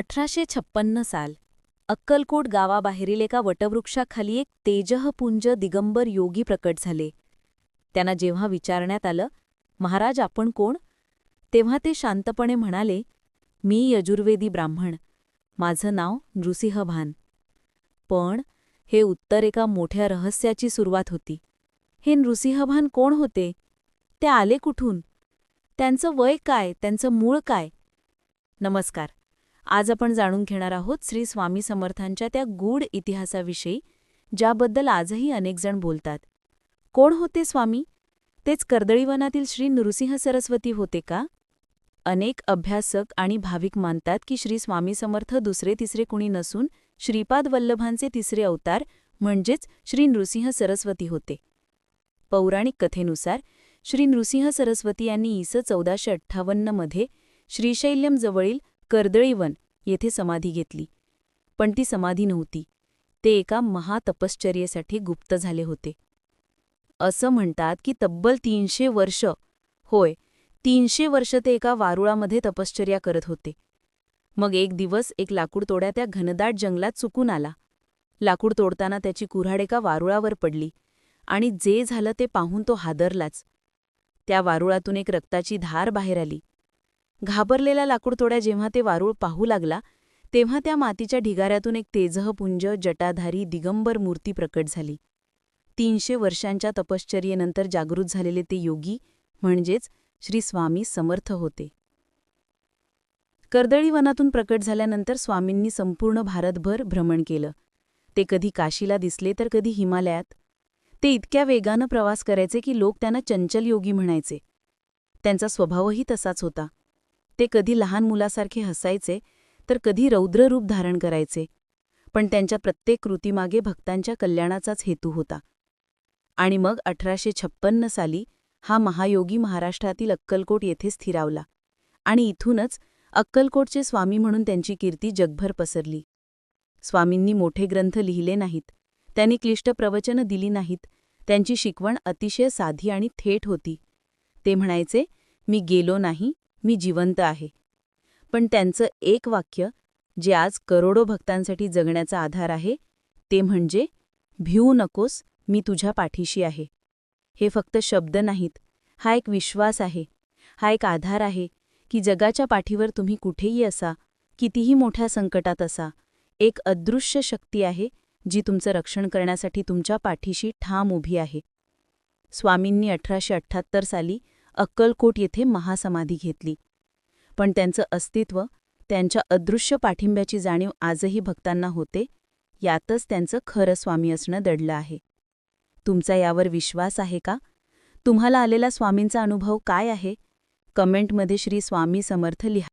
अठराशे छप्पन्न साल अक्कलकोट गावाबाहेरील एका वटवृक्षाखाली एक तेजःपुंज दिगंबर योगी प्रकट झाले. त्यांना जेव्हा विचारण्यात आलं महाराज आपण कोण? तेव्हा ते शांतपणे म्हणाले मी यजुर्वेदी ब्राह्मण. माझं नाव नृसिंहभान. पण हे उत्तर एका मोठ्या रहस्याची सुरुवात होती. हे नृसिंहभान कोण होते? ते आले कुठून? त्यांचं वय काय? त्यांचं मूळ काय? नमस्कार. आज आपण जाणून घेणार आहोत श्री स्वामी समर्थांच्या त्या गूढ इतिहासाविषयी ज्याबद्दल आजही अनेकजण बोलतात. कोण होते स्वामी? तेच कर्दळीवनातील श्री नृसिंह सरस्वती होते का? अनेक अभ्यासक आणि भाविक मानतात की श्री स्वामी समर्थ दुसरे तिसरे कुणी नसून श्रीपाद वल्लभांचे तिसरे अवतार म्हणजेच श्री नृसिंह सरस्वती होते. पौराणिक कथेनुसार श्री नृसिंह सरस्वती यांनी इस चौदाशे अठ्ठावन्नमध्ये श्रीशैल्यमजवळील कर्दळीवन येथे समाधी घेतली. पण ती समाधी नव्हती. ते एका महातपश्चर्येसाठी गुप्त झाले होते. असं म्हणतात की तब्बल तीनशे वर्ष होय तीनशे वर्ष ते एका वारुळामध्ये तपश्चर्या करत होते. मग एक दिवस एक लाकूड तोड्या त्या घनदाट जंगलात चुकून आला. लाकूड तोडताना त्याची कुऱ्हाड एका वारुळावर पडली आणि जे झालं ते पाहून तो हादरलाच. त्या वारुळातून एक रक्ताची धार बाहेर आली. घाबरलेला लाकूडतोड्या जेव्हा ते वारूळ पाहू लागला तेव्हा त्या मातीच्या ढिगाऱ्यातून एक तेजहपुंज जटाधारी दिगंबर मूर्ती प्रकट झाली. तीनशे वर्षांच्या तपश्चर्येनंतर जागृत झालेले ते योगी म्हणजेच श्री स्वामी समर्थ होते. कर्दळी वनातून प्रकट झाल्यानंतर स्वामींनी संपूर्ण भारतभर भ्रमण केलं. ते कधी काशीला दिसले तर कधी हिमालयात. ते इतक्या वेगानं प्रवास करायचे की लोक त्यांना चंचल योगी म्हणायचे. त्यांचा स्वभावही तसाच होता. ते कधी लहान मुलासारखे हसायचे तर कधी रौद्र रूप धारण करायचे. पण त्यांच्या प्रत्येक कृतीमागे भक्तांच्या कल्याणाचाच हेतू होता. आणि मग अठराशे छप्पन्न साली हा महायोगी महाराष्ट्रातील अक्कलकोट येथे स्थिरावला. आणि इथूनच अक्कलकोटचे स्वामी म्हणून त्यांची कीर्ती जगभर पसरली. स्वामींनी मोठे ग्रंथ लिहिले नाहीत. त्यांनी क्लिष्ट प्रवचनं दिली नाहीत. त्यांची शिकवण अतिशय साधी आणि थेट होती. ते म्हणायचे मी गेलो नाही मी जिवंत आहे. पण त्यांचं एक वाक्य जे आज करोडो भक्तांसाठी जगण्याचा आधार आहे ते म्हणजे भिवू नकोस मी तुझ्या पाठीशी आहे. हे फक्त शब्द नाहीत हा एक विश्वास आहे हा एक आधार आहे की जगाच्या पाठीवर तुम्ही कुठेही असा कितीही मोठ्या संकटात असा एक अदृश्य शक्ती आहे जी तुमचं रक्षण करण्यासाठी तुमच्या पाठीशी ठाम उभी आहे. स्वामींनी अठराशे अठ्ठ्याहत्तर साली अक्कलकोट येथे महासमाधी घेतली. पण त्यांचं अस्तित्व त्यांच्या अदृश्य पाठिंब्याची जाणीव आजही भक्तांना होते यातच त्यांचं खरं स्वामी असणं दडलं आहे. तुमचा यावर विश्वास आहे का? तुम्हाला आलेला स्वामींचा अनुभव काय आहे? कमेंटमध्ये श्री स्वामी समर्थ लिहा.